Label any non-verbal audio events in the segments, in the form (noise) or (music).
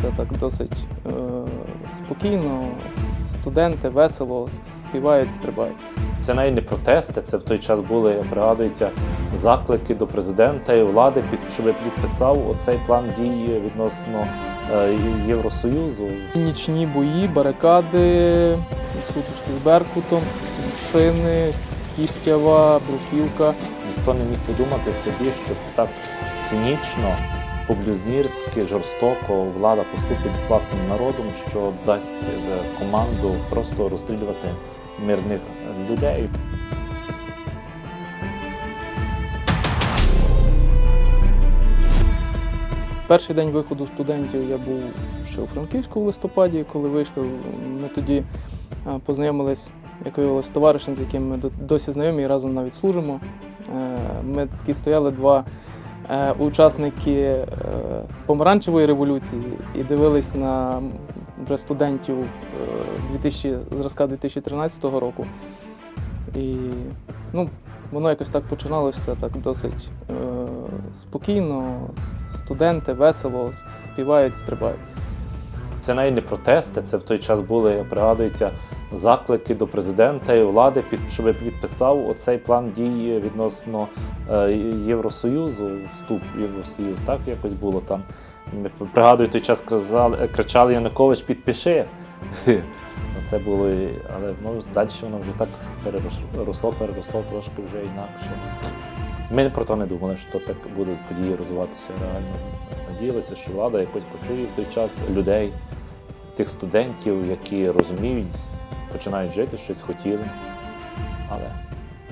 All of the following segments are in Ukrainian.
все так досить е, спокійно. Студенти весело співають, стрибають. Це навіть не протести, це в той час були, як пригадується, заклики до президента і влади, під, щоб підписав оцей план дій відносно е, Євросоюзу. Нічні бої, барикади, сутички з Беркутом, шини, Кіптява, Бруківка. Ніхто не міг подумати собі, що так цинічно, по-блюзнірськи, жорстоко влада поступить з власним народом, що дасть е, команду просто розстрілювати мирних людей. Перший день виходу студентів я був ще у Франківську в листопаді, коли вийшли. Ми тоді е, познайомились, як виявилось, товаришем, з яким ми до- досі знайомі і разом навіть служимо. Е, Ми такі стояли два учасники е, помаранчевої революції і дивились на вже студентів е, 2000, зразка 2013 року. І ну, воно якось так починалося так досить е, спокійно. Студенти весело співають, стрибають. Це навіть не протести, це в той час були, пригадується, заклики до президента і влади, щоб підписав оцей план дій відносно е, Євросоюзу, вступ в Євросоюз. Так якось було там. Пригадую, той час кричали, кричали Янукович, підпиши. (laughs) Це було, але ну, далі воно вже так переросло, переросло трошки вже інакше. Ми про то не думали, що так будуть події розвиватися реально. Надіялися, що влада якось почує в той час людей, тих студентів, які розуміють, починають жити, щось хотіли. Але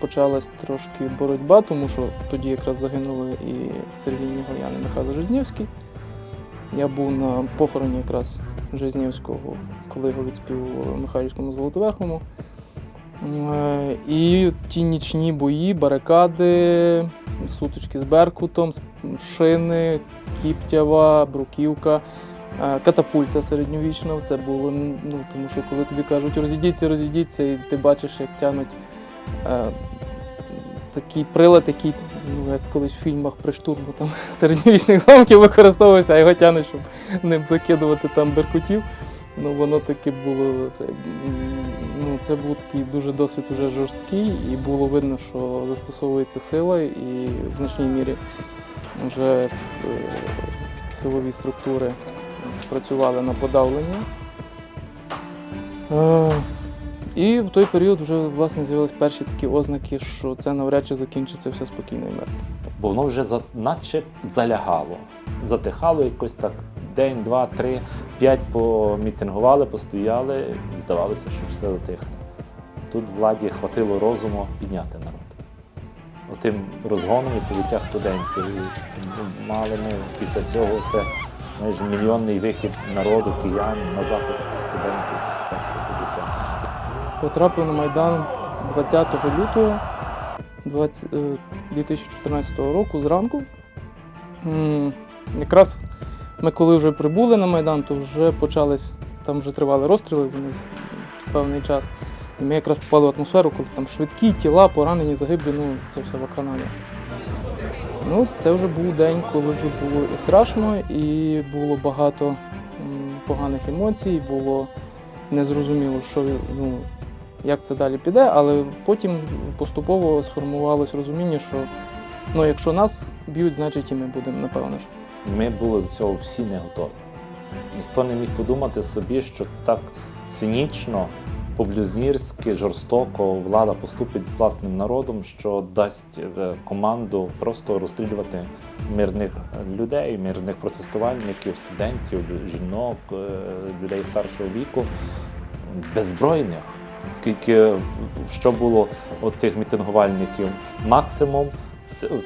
Почалась трошки боротьба, тому що тоді якраз загинули і Сергій Нігоян і Михайло Жизнєвський. Я був на похороні якраз Жизнєвського, коли його відспівували в Михайлівському Золотоверхому. Е, І ті нічні бої, барикади, сутички з Беркутом, шини, Кіптява, Бруківка, катапульта середньовічна. Це було ну, тому що коли тобі кажуть розійдіться, розійдіться, і ти бачиш, як тянуть е, такий прилад, який, ну, як колись в фільмах при штурму там, (laughs) середньовічних замків використовувався, а його тянуть, щоб ним закидувати там беркутів. Ну, воно таки було це, ну, це був такий дуже досвід уже жорсткий, і було видно, що застосовується сила, і в значній мірі вже е, силові структури працювали на подавлення. Е, І в той період вже власне з'явились перші такі ознаки, що це навряд чи закінчиться все спокійно і мирно. бо воно вже за, наче залягало, затихало якось так. День, два, три, п'ять помітингували, постояли, і здавалося, що все затихне. Тут владі хватило розуму підняти народ. Отим розгоном і побиття студентів. І ну, мали ми після цього це майже мільйонний вихід народу, киян на захист студентів після першого побиття. Потрапив на Майдан 20 лютого 20, е, 2014 року зранку. Якраз ми коли вже прибули на Майдан, то вже почались, там вже тривали розстріли вони певний час. І ми якраз попали в атмосферу, коли там швидкі тіла, поранені, загиблі, ну це все вакханалія. Ну, це вже був день, коли вже було і страшно, і було багато поганих емоцій, було незрозуміло, що ну, як це далі піде, але потім поступово сформувалось розуміння, що ну, якщо нас б'ють, значить і ми будемо, напевно ж. Ми були до цього всі не готові. Ніхто не міг подумати собі, що так цинічно, по-блюзнірськи, жорстоко влада поступить з власним народом, що дасть е, команду просто розстрілювати мирних людей, мирних протестувальників, студентів, жінок, е, людей старшого віку, беззбройних. Оскільки що було от тих мітингувальників? Максимум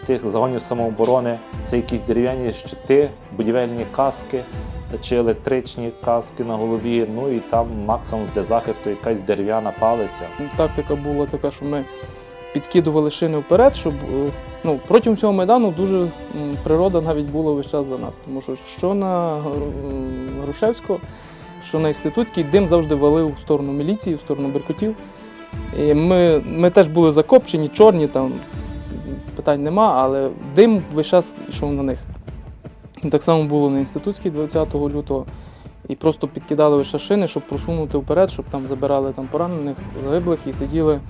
тих загонів самооборони це якісь дерев'яні щити, будівельні каски чи електричні каски на голові. Ну і там максимум для захисту якась дерев'яна палиця. Тактика була така, що ми підкидували шини вперед, щоб е, ну, протягом цього майдану дуже природа навіть була весь час за нас. Тому що що на Гру- м, Грушевського, що на інститутський дим завжди валив в сторону міліції, в сторону беркутів. І ми, ми теж були закопчені, чорні, там питань нема, але дим весь час йшов на них. Так само було на інститутській 20 лютого. і просто підкидали лише шини, щоб просунути вперед, щоб там забирали там поранених, загиблих і сиділи.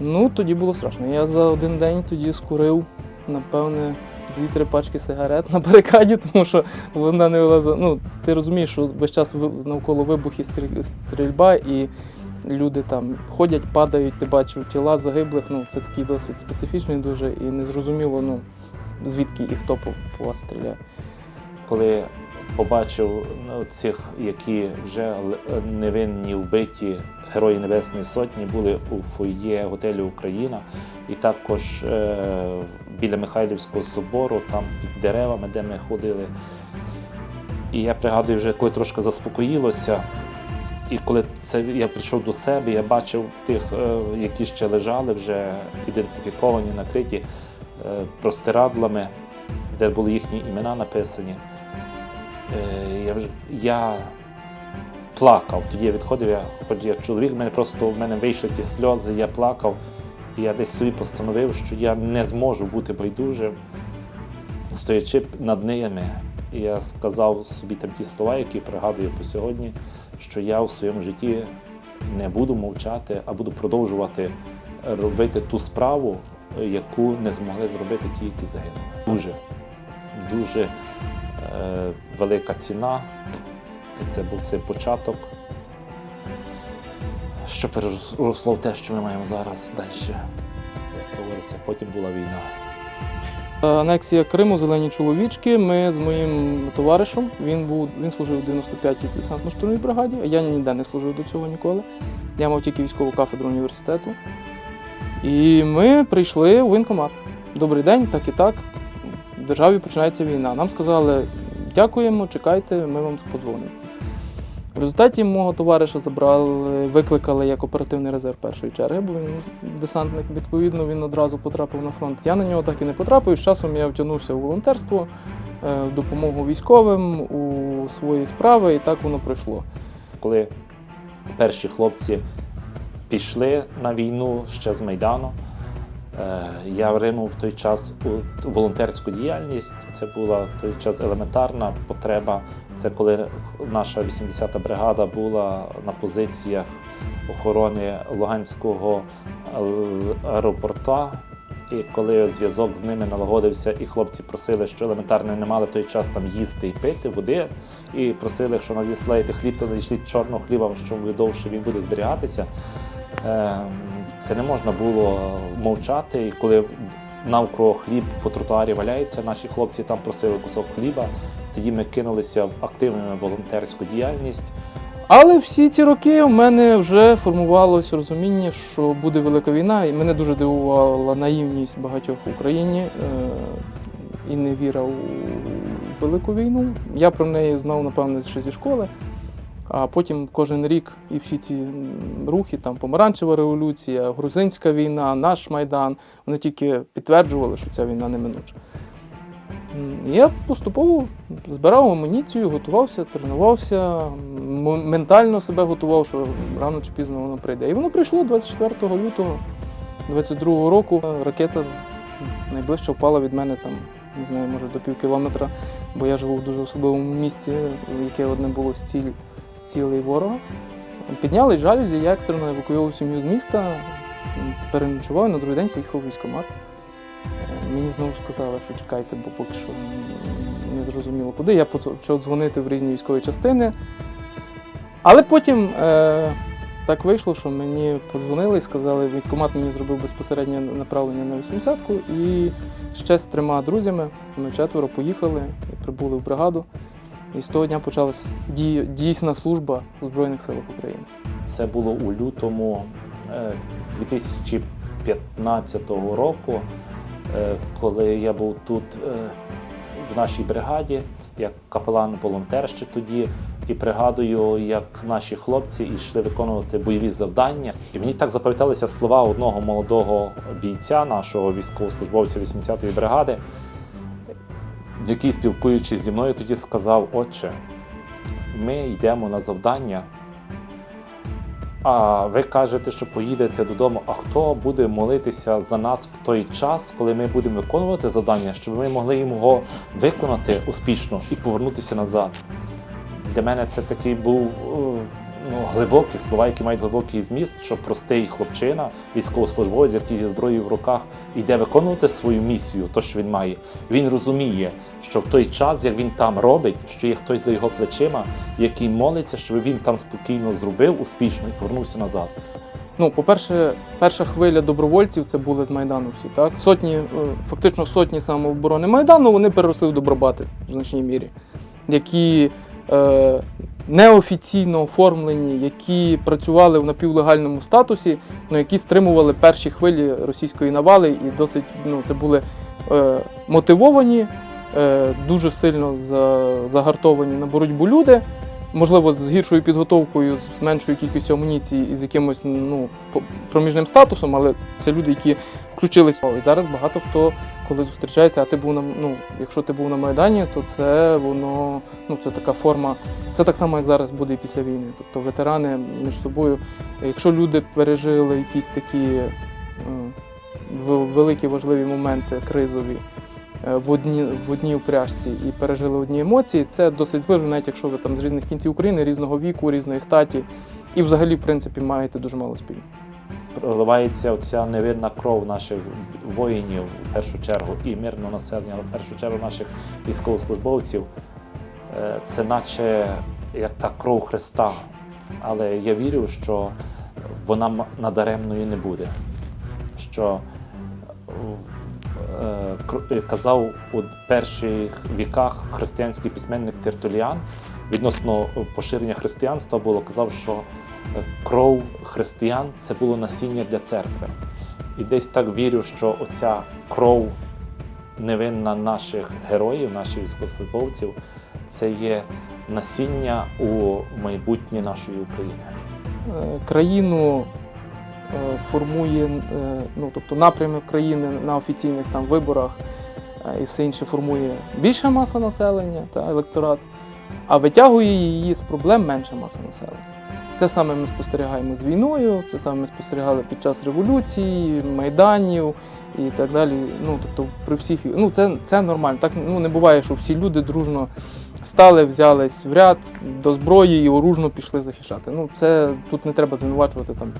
Ну, тоді було страшно. Я за один день тоді скурив, напевне, дві-три пачки сигарет на барикаді, (laughs) тому що вона не вилазила. Ну, ти розумієш, що весь час навколо вибухи стрільба, і люди там ходять, падають, ти бачив тіла загиблих. Ну, це такий досвід специфічний дуже і незрозуміло, ну, звідки і хто по, вас стріляє. коли побачив ну, цих, які вже невинні вбиті Герої Небесної Сотні, були у фойє готелю Україна, і також е, біля Михайлівського собору, там під деревами, де ми ходили. І я пригадую, вже коли трошки заспокоїлося. І коли це я прийшов до себе, я бачив тих, е, які ще лежали, вже ідентифіковані, накриті простирадлами, де були їхні імена написані. Е, Я, вже, я плакав. Тоді я відходив, я, хоч я чоловік, в мене просто в мене вийшли ті сльози, я плакав. І я десь собі постановив, що я не зможу бути байдужим, стоячи над ними. І я сказав собі там ті слова, які пригадую по сьогодні, що я у своєму житті не буду мовчати, а буду продовжувати робити ту справу, яку не змогли зробити ті, які загинули. Дуже, дуже е, велика ціна. Це був цей початок, що переросло в те, що ми маємо зараз далі. Як говориться, потім була війна. Анексія Криму, зелені чоловічки. Ми з моїм товаришем. Він був він служив у 95-й десантно-штурмовій бригаді, а я ніде не служив до цього ніколи. Я мав тільки військову кафедру університету. І ми прийшли у воєнкомат. Добрий день, так і так. В державі починається війна. Нам сказали, дякуємо, чекайте, ми вам подзвонимо. В результаті мого товариша забрали, викликали як оперативний резерв першої черги, бо він десантник. Відповідно, він одразу потрапив на фронт. Я на нього так і не потрапив. З часом я втягнувся у волонтерство, е, в допомогу військовим у свої справи, і так воно пройшло. Коли перші хлопці пішли на війну ще з Майдану, е, я ринув в той час у волонтерську діяльність. Це була в той час елементарна потреба. Це коли наша 80-та бригада була на позиціях охорони Луганського е, аеропорта. І коли зв'язок з ними налагодився, і хлопці просили, що елементарно не мали в той час там їсти і пити води, і просили, якщо надіслаєте хліб, то надішліть чорного хліба, що довше він буде зберігатися. Ем, Це не можна було мовчати. І коли навколо хліб по тротуарі валяється, наші хлопці там просили кусок хліба. Тоді ми кинулися в активну волонтерську діяльність. Але всі ці роки у мене вже формувалось розуміння, що буде велика війна, і мене дуже дивувала наївність багатьох в Україні е, і невіра у велику війну. Я про неї знав, напевно, ще зі школи. А потім кожен рік і всі ці рухи, там помаранчева революція, грузинська війна, наш майдан, вони тільки підтверджували, що ця війна неминуча. Я поступово збирав амуніцію, готувався, тренувався, ментально себе готував, що рано чи пізно воно прийде. І воно прийшло 24 лютого 22 року. Ракета найближче впала від мене там, не знаю, може до пів кілометра, бо я живу в дуже особливому місці, яке одне було з ціль з цілей ворога. Підняли жалюзі, я екстрено евакуював сім'ю з міста, переночував на другий день поїхав в військкомат. Е, Мені знову сказали, що чекайте, бо поки що не зрозуміло куди. Я почав дзвонити в різні військові частини. Але потім е, так вийшло, що мені подзвонили і сказали, військкомат мені зробив безпосереднє направлення на 80-ку. І ще з трьома друзями, ми четверо поїхали і прибули в бригаду. І з того дня почалась дій- дійсна служба у Збройних силах України. Це було у лютому е, 2015 року, е, коли я був тут е, в нашій бригаді, як капелан-волонтер ще тоді. І пригадую, як наші хлопці йшли виконувати бойові завдання. І мені так запам'яталися слова одного молодого бійця, нашого військовослужбовця 80-ї бригади, який, спілкуючись зі мною, тоді сказав: Отче, ми йдемо на завдання, а ви кажете, що поїдете додому. А хто буде молитися за нас в той час, коли ми будемо виконувати завдання, щоб ми могли його виконати успішно і повернутися назад? для мене це такий був е, ну, глибокі слова, які мають глибокий зміст, що простий хлопчина, військовослужбовець, який зі зброєю в руках йде виконувати свою місію, то що він має. Він розуміє, що в той час, як він там робить, що є хтось за його плечима, який молиться, щоб він там спокійно зробив успішно і повернувся назад. Ну, по-перше, перша хвиля добровольців це були з Майдану всі, так? Сотні, е, фактично сотні самооборони Майдану вони переросли в добробати в значній мірі, які неофіційно оформлені, які працювали в напівлегальному статусі, ну, які стримували перші хвилі російської навали, і досить ну, це були е, мотивовані, е, дуже сильно загартовані на боротьбу люди можливо, з гіршою підготовкою, з меншою кількістю амуніції і з якимось ну, проміжним статусом, але це люди, які включилися. І зараз багато хто, коли зустрічається, а ти був на ну, якщо ти був на Майдані, то це воно ну, це така форма. Це так само, як зараз буде і після війни. Тобто ветерани між собою, якщо люди пережили якісь такі великі важливі моменти кризові в одній, в одній упряжці і пережили одні емоції, це досить зближено, навіть якщо ви там з різних кінців України, різного віку, різної статі, і взагалі, в принципі, маєте дуже мало спільного. проливається оця невидна кров наших воїнів в першу чергу і мирного населення, але в першу чергу наших військовослужбовців. Е, Це наче як та кров Христа. Але я вірю, що вона надаремною не буде. Що е, е, казав у перших віках християнський письменник Тертуліан відносно поширення християнства було казав, що е, кров християн це було насіння для церкви. І десь так вірю, що оця кров невинна наших героїв, наших військовослужбовців, це є насіння у майбутнє нашої України. Е, країну е, формує, е, ну тобто напрямок країни на офіційних там виборах е, і все інше формує більша маса населення та електорат, а витягує її з проблем менша маса населення. Це саме ми спостерігаємо з війною, це саме ми спостерігали під час революції, майданів і так далі. Ну тобто, при всіх ну це, це нормально. Так ну не буває, що всі люди дружно стали, взялись в ряд до зброї і оружно пішли захищати. Ну, це тут не треба звинувачувати там,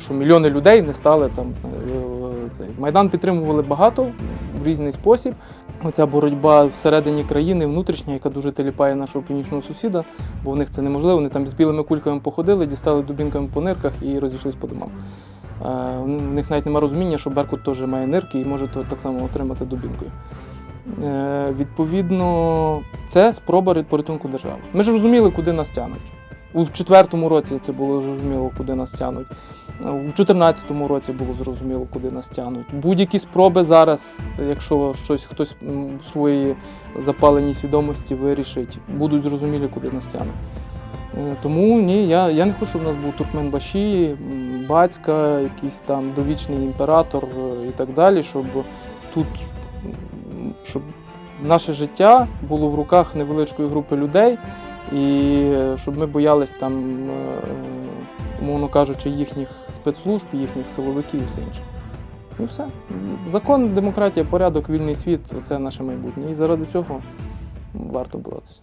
що мільйони людей не стали там. е, Цей. Майдан підтримували багато в різний спосіб. Оця боротьба всередині країни, внутрішня, яка дуже теліпає нашого північного сусіда, бо в них це неможливо. Вони там з білими кульками походили, дістали дубінками по нирках і розійшлись по домам. Е, В них навіть немає розуміння, що Беркут теж має нирки і може то так само отримати дубінкою. Е, Відповідно, це спроба порятунку держави. Ми ж розуміли, куди нас тянуть. У четвертому році це було зрозуміло, куди нас тянуть. У 2014 році було зрозуміло, куди нас тянуть. Будь-які спроби зараз, якщо щось хтось своїй запаленій свідомості вирішить, будуть зрозумілі, куди нас тянуть. Е, Тому ні, я, я не хочу, щоб у нас був Туркменбаші, м, батька, якийсь там довічний імператор е, і так далі, щоб тут щоб наше життя було в руках невеличкої групи людей, і щоб ми боялись там, е, умовно кажучи, їхніх спецслужб, їхніх силовиків і все інше. І все. Закон, демократія, порядок, вільний світ це наше майбутнє. І заради цього варто боротися.